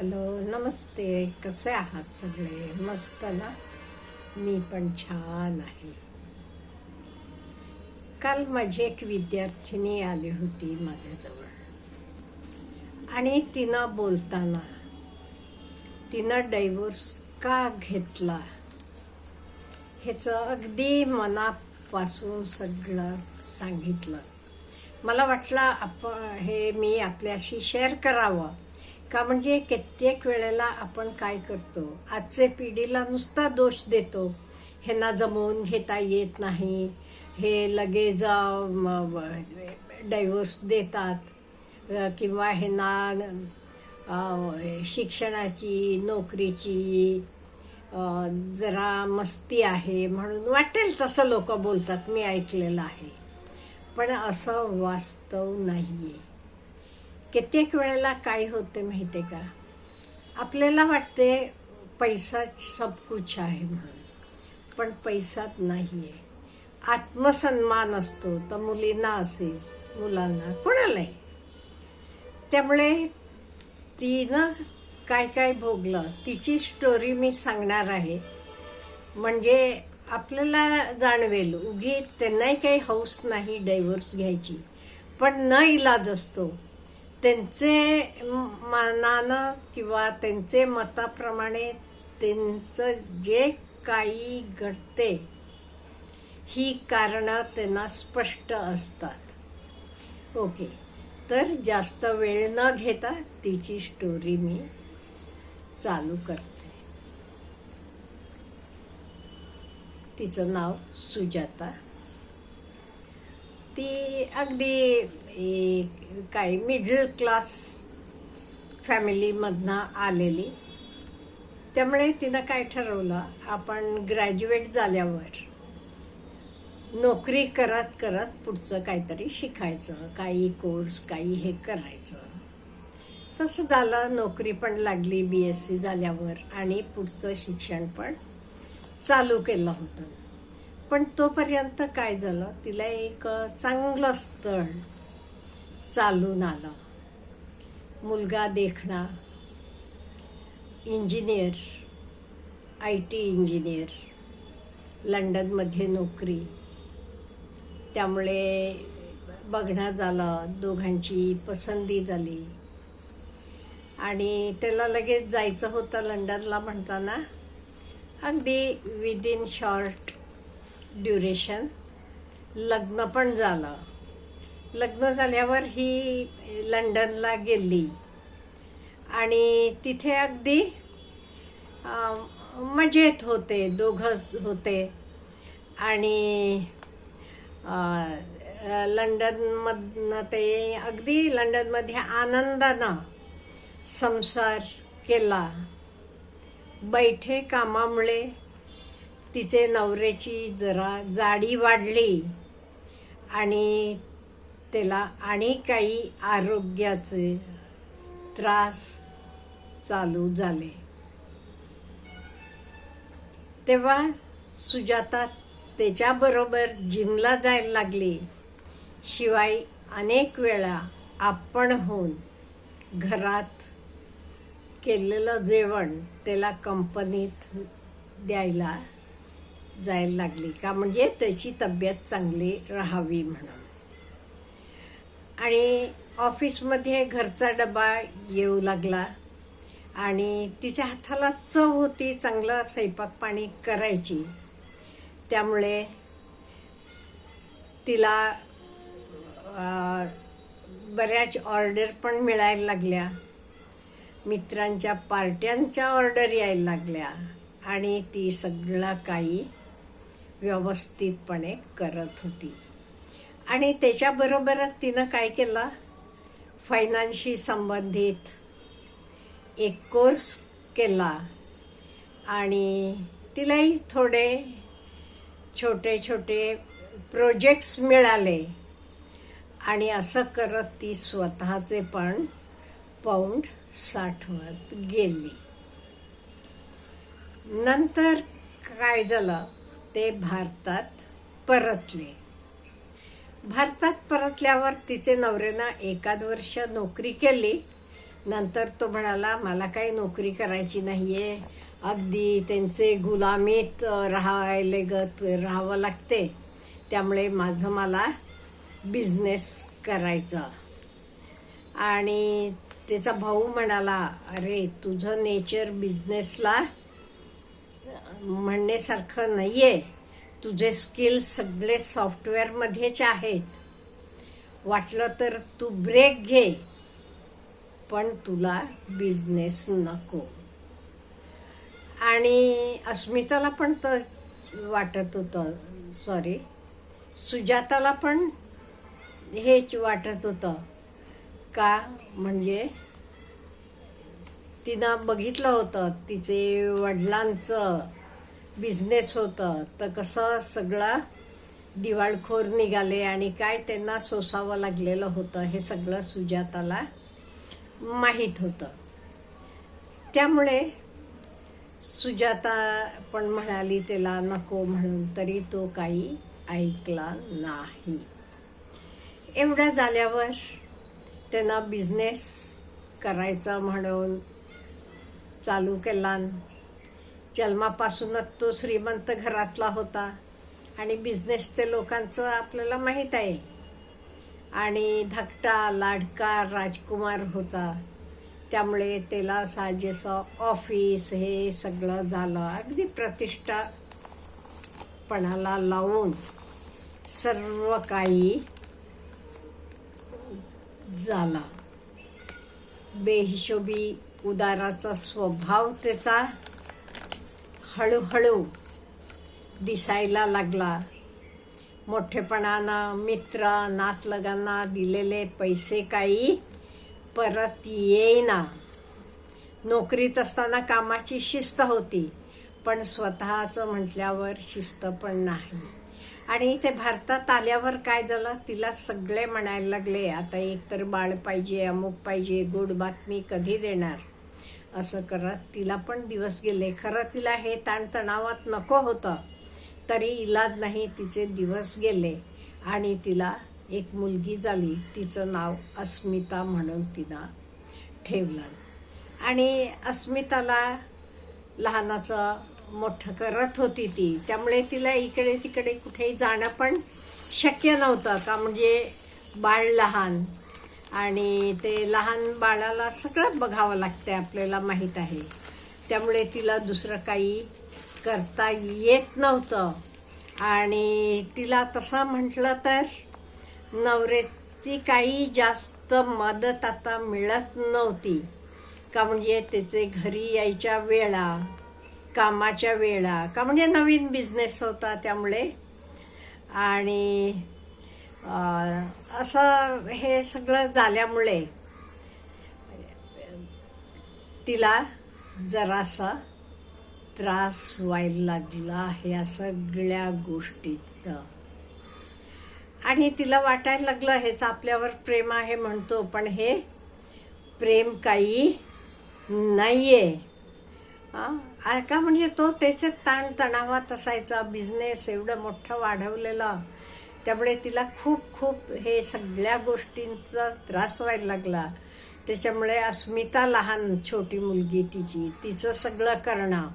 Hello नमस्ते. कसे आहात सगळे? मस्त ना? मी पण छान आहे. काल माझी एक विद्यार्थिनी आली होती माझ्याजवळ. आणि तिनं बोलताना तिनं डायव्होर्स का घेतला? ह्याचं अगदी मनापासून सगळं सांगितलं. मला वाटलं आपण हे मी आपल्याशी शेअर करावं. का म्हणजे कित्येक वेळेला आपण काय करतो? आजचे पिढीला नुसता दोष देतो. ह्यांना जमवून घेता येत नाही. हे लगेच डायव्होर्स देतात. किंवा ह्यांना शिक्षणाची नोकरीची जरा मस्ती आहे म्हणून वाटेल तसं लोक बोलतात. मी ऐकलेलं आहे. पण असं वास्तव नाही आहे कित्येक वेळेला काय होते माहिती का? आपल्याला वाटते पैसा सब कुछ आहे म्हणून पण पैसाच नाही आहे आत्मसन्मान असतो तर मुलींना असेल मुलांना कोणालाही. त्यामुळे तिनं काय काय भोगलं तिची स्टोरी मी सांगणार आहे. म्हणजे आपल्याला जाणवेल उगी त्यांनाही काही हौस नाही डायव्होर्स घ्यायची. पण न इलाज असतो त्यांचे मनानं किंवा त्यांचे मताप्रमाणे त्यांचं जे काही घडते ही कारणं त्यांना स्पष्ट असतात. ओके. तर जास्त वेळ न घेता तिची स्टोरी मी चालू करते. तिचं नाव सुजाता ती अगदी ए- काय मिडल क्लास फॅमिलीमधनं आलेली. त्यामुळे तिनं काय ठरवलं आपण ग्रॅज्युएट झाल्यावर नोकरी करत करत पुढचं काहीतरी शिकायचं काही कोर्स काही हे करायचं. तसं झालं नोकरी पण लागली बी एस सी झाल्यावर आणि पुढचं शिक्षण पण चालू केलं होतं. पण तोपर्यंत काय झालं? तिला एक चांगलं स्थळ चालून आलं. मुलगा देखणा इंजिनियर आय टी इंजिनियर लंडनमध्ये नोकरी. त्यामुळे बघणं झालं दोघांची पसंती झाली. आणि त्याला लगेच जायचं होतं लंडनला म्हणताना. अगदी विदिन शॉर्ट ड्युरेशन लग्न पण झालं. लग्न झाल्यावर ही लंडनला गेली. आणि तिथे अगदी मजेत होते दोघं होते. आणि लंडनमधनं ते अगदी लंडनमध्ये आनंदानं संसार केला. बैठे कामामुळे तिचे नवऱ्याची जरा जाडी वाढली आणि त्याला आणि काही आरोग्याचे त्रास चालू झाले. तेव्हा सुजाता त्याच्याबरोबर जिमला जायला लागली. शिवाय अनेक वेळा आपण होऊन घरात केलेलं जेवण त्याला कंपनीत द्यायला जायला लागली का? म्हणजे त्याची तब्येत चांगली राहावी म्हणून. आणि ऑफिसमध्ये घरचा डबा येऊ लागला आणि तिच्या हाताला चव होती चांगलं स्वयंपाक पाणी करायची. त्यामुळे तिला बऱ्याच ऑर्डर पण मिळायला लागल्या. मित्रांच्या पार्ट्यांच्या ऑर्डर यायला लागल्या आणि ती सगळं काही व्यवस्थितपणे करत होती. आणि त्याच्याबरोबरच तिनं काय केलं? फायनान्सशी संबंधित एक कोर्स केला. आणि तिलाही थोडे छोटे छोटे प्रोजेक्ट्स मिळाले. आणि असं करत ती स्वतःचे पण पाऊंड साठवत गेली. नंतर काय झालं? ते भारतात परतले. भारतात परतल्यावर तिचे नवऱ्यानं एकाद वर्ष नोकरी केली. नंतर तो म्हणाला मला काही नोकरी करायची नाहीये. अगदी त्यांचे गुलामीत राहायले राहायला गत राहावं लागते. त्यामुळे माझं मला बिझनेस करायचं. आणि त्याचा भाऊ म्हणाला अरे तुझं नेचर बिझनेसला म्हणण्यासारखं नाहीये. तुझे स्किल्स सगळे सॉफ्टवेअरमध्येच आहेत. वाटलं तर तू ब्रेक घे पण तुला बिझनेस नको. आणि अस्मिताला पण तर वाटत होतं सॉरी सुजाताला पण हेच वाटत होतं. का? म्हणजे तिनं बघितलं होतं तिचे वडिलांचं. बिझनेस होतं. तर कसं सगळं दिवाळखोर निघाले आणि काय त्यांना सोसावं लागलेलं होतं हे सगळं सुजाताला माहीत होतं. त्यामुळे सुजाता पण म्हणाली त्याला नको म्हणून तरी तो काही ऐकला नाही. एवढं झाल्यावर त्यांना बिझनेस करायचा म्हणून चालू केला. जन्मापासूनच तो श्रीमंत घरातला होता. आणि बिझनेसचे लोकांचं आपल्याला माहीत आहे. आणि धाकटा लाडका राजकुमार होता. त्यामुळे त्याला साजेसं ऑफिस हे सगळं झालं. अगदी प्रतिष्ठापणाला लावून सर्व काही झाला. बेहिशोबी उदाराचा स्वभाव त्याचा हळूहळू दिसायला लागला. मोठेपणानं मित्र नातलगांना दिलेले पैसे काही परत येईना. नोकरीत असताना कामाची शिस्त होती पण स्वतःचं म्हटल्यावर शिस्त पण नाही. आणि इथे भारतात आल्यावर काय झालं? तिला सगळे म्हणायला लागले आता एकतर बाळ पाहिजे अमुक पाहिजे गोड बातमी कधी देणार? असं करत तिला पण दिवस गेले. खरं तिला हे ताणतणावात नको होतं. तरी इलाज नाही तिचे दिवस गेले. आणि तिला एक मुलगी झाली. तिचं नाव अस्मिता म्हणून तिनं ठेवलं. आणि अस्मिताला लहानाचं मोठं करत होती ती. त्यामुळे तिला इकडे तिकडे कुठेही जाणं पण शक्य नव्हतं. का म्हणजे बाळ लहान. आणि ते लहान बाळाला सगळं बघावं लागतं आपल्याला माहीत आहे. त्यामुळे तिला दुसरं काही करता येत नव्हतं. आणि तिला तसा म्हटलं तर नवऱ्याची काही जास्त मदत आता मिळत नव्हती. का म्हणजे त्याचे घरी यायच्या वेळा कामाच्या वेळा का म्हणजे नवीन बिझनेस होता त्यामुळे. आणि असं हे सगळं झाल्यामुळे तिला जरासा त्रास व्हायला लागला ह्या सगळ्या गोष्टीचं. आणि तिला वाटायला लागलं हेच आपल्यावर प्रेम आहे म्हणतो पण हे प्रेम काही नाही आहे आ- का म्हणजे तो त्याचे ताणतणावात असायचा बिझनेस एवढं मोठं वाढवलेलं. त्यामुळे तिला खूप खूप हे सगळ्या गोष्टींचा त्रास व्हायला लागला. त्याच्यामुळे अस्मिता लहान छोटी मुलगी तिची तिचं सगळं करणं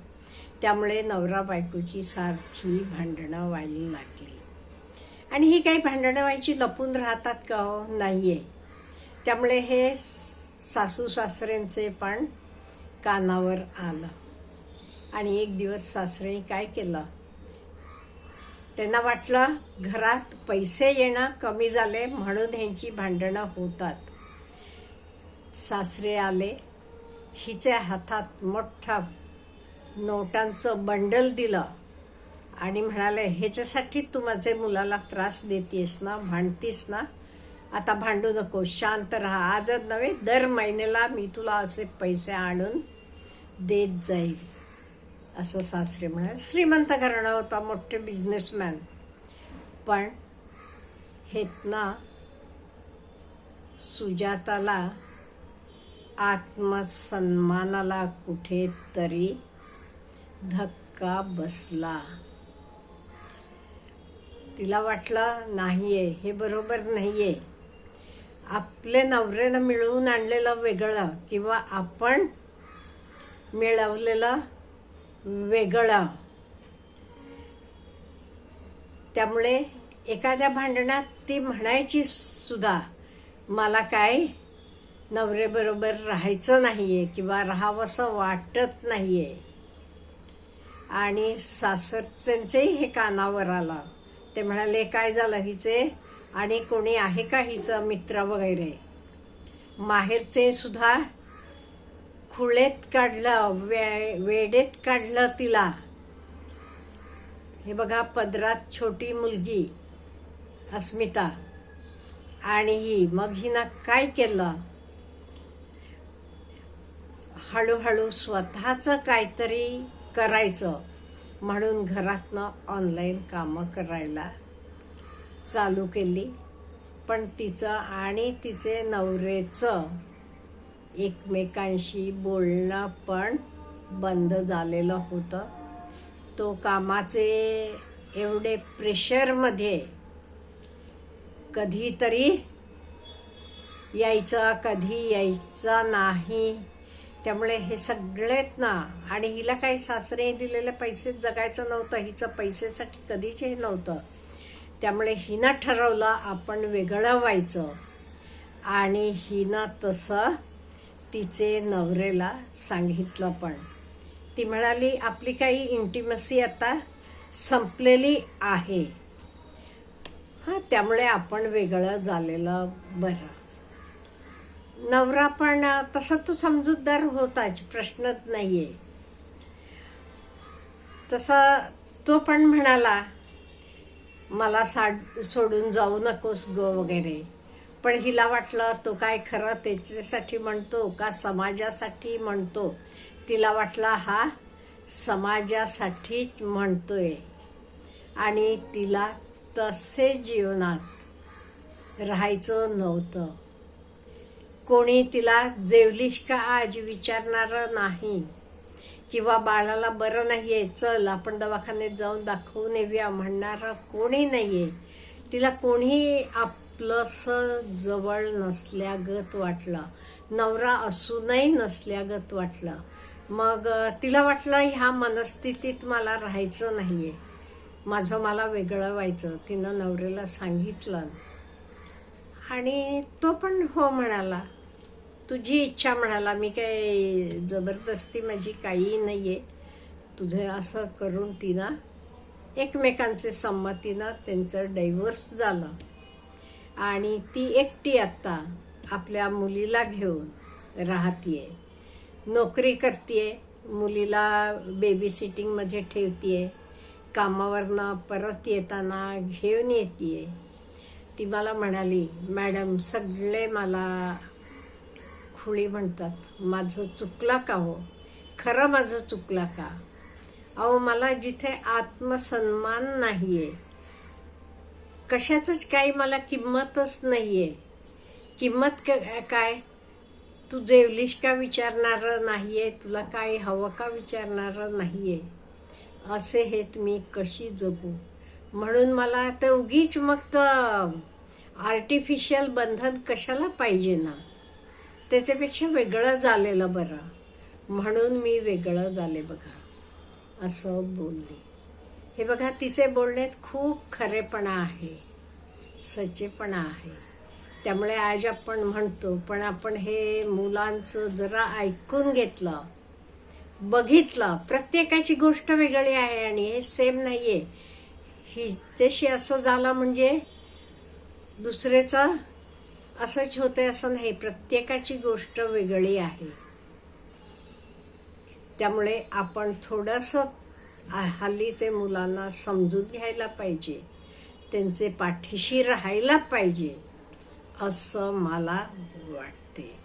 त्यामुळे नवरा बायकोची सारखी भांडणं व्हायला लागली. आणि ही काही भांडणं व्हायची लपून राहतात का हो? आहे त्यामुळे हे सासू सासऱ्यांचे पण कानावर आलं. आणि एक दिवस सासरे काय केलं? त्यांना वाटलं घरात पैसे येणं कमी झाले म्हणून ह्यांची भांडणं होतात. सासरे आले. हिच्या हातात मोठा नोटांचं बंडल दिलं आणि म्हणाले ह्याच्यासाठी तू माझ्या मुलाला त्रास देतेस ना भांडतीस ना? आता भांडू नको शांत राहा. आजच नव्हे दर महिन्याला मी तुला असे पैसे आणून देत जाईल असं सासरे म्हणाले श्रीमंत घराणा होता मोठे बिझनेसमॅन पण हेतना सुजाताला आत्मसन्मानाला कुठेतरी धक्का बसला. तिला वाटलं नाहीये हे बरोबर नाहीये. आपले नवऱ्यानं मिळवून आणलेलं वेगळं किंवा आपण मिळवलेलं वेगळा. त्यामुळे एखाद्या भांडणात ती म्हणायची सुद्धा मला काय नवरेबरोबर राहायचं नाही आहे किंवा राहावंसं वाटत नाही आहे आणि सासरच्यांचेही हे कानावर आलं. ते म्हणाले काय झालं हिचे? आणि कोणी आहे का हिचं मित्र वगैरे? माहेरचे सुद्धा खुळेत काढलं वे वेडेत काढलं तिला. हे बघा पदरात छोटी मुलगी अस्मिता. आणि ही मग हिनं काय केलं? हळूहळू स्वतःचं काहीतरी करायचं. म्हणून घरातनं ऑनलाईन कामं करायला चालू केली. पण तिचं आणि तिचे नवरेचं एकमेकांशी बोलणं पण बंद झालेलं होतं. तो कामाचे एवढे प्रेशरमध्ये कधीतरी यायचा कधी यायचा नाही. त्यामुळे हे सगळेत ना आणि हिला काही सासरे दिलेले पैसे जगायचं नव्हतं हिचं पैसेसाठी कधीच हे नव्हतं. त्यामुळे हिनं ठरवलं आपण वेगळं व्हायचं. आणि हिनं तसं तिचे नवरेला सांगितलं पण. ती म्हणाली आपली काही इंटिमसी आता संपलेली आहे. हां त्यामुळे आपण वेगळं झालेलं बरं. नवरा पण तसा तो समजूतदार होताच प्रश्नच आहे तसा तो पण म्हणाला मला साड सोडून जाऊ नकोस गो वगैरे. पण हिला वाटलं तो काय खरं त्याच्यासाठी म्हणतो का समाजासाठी म्हणतो? तिला वाटला हा समाजासाठीच म्हणतोय. आणि तिला तसे जीवनात राहायचं नव्हतं. कोणी तिला जेवलीस का आज विचारणारं नाही? किंवा बाळाला बरं नाही आहे चल आपण दवाखान्यात जाऊन दाखवून येऊया म्हणणारं कोणी नाही आहे तिला कोणी प्लस जवळ नसल्यागत वाटला. नवरा असूनही नसल्यागत वाटला. मग तिला वाटलं ह्या मनस्थितीत मला राहायचं नाही आहे माझं मला वेगळं व्हायचं. तिनं नवऱ्याला सांगितलं. आणि तो पण हो म्हणाला. तुझी इच्छा म्हणाला मी काय जबरदस्ती माझी काही आहे तुझं असं करून तिनं एकमेकांचे संमतीनं त्यांचं डायव्हर्स झालं. आणि ती एकटी आत्ता आपल्या मुलीला घेऊन राहतीये. नोकरी करतीये मुलीला बेबी सिटिंगमध्ये ठेवतीये कामावरनं परत येताना घेऊन येते ती मला म्हणाली मॅडम सगळे मला खुळी म्हणतात. माझं चुकला का हो? खरं माझं चुकला का? अहो मला जिथे आत्मसन्मान नाही आहे कशाचंच काही मला किंमतच नाही आहे किंमत क- काय? तू जेवलीस का विचारणारं नाही आहे तुला काय हवं का विचारणारं नाही आहे असे हे मी कशी जगू? म्हणून मला तर उगीच मग तर आर्टिफिशियल बंधन कशाला पाहिजे ना? त्याच्यापेक्षा वेगळं झालेलं बरं. म्हणून मी वेगळं झाले बघा. असं बोलली. हे बघा तिचे बोलण्यात खूप खरेपणा आहे सच्चेपणा आहे. त्यामुळे आज आपण म्हणतो पण आपण हे मुलांचं जरा ऐकून घेतलं बघितलं प्रत्येकाची गोष्ट वेगळी आहे आणि हे सेम नाही आहे हिच्याशी असं झालं म्हणजे दुसरेचं असंच होतंय असं नाही प्रत्येकाची गोष्ट वेगळी आहे. त्यामुळे आपण थोडंसं हल्लीचे मुलांना समजून घ्यायला पाहिजे. त्यांचे पाठीशी राहायला पाहिजे असं मला वाटते.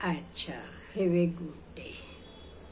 अच्छा हे वेगळं. गुड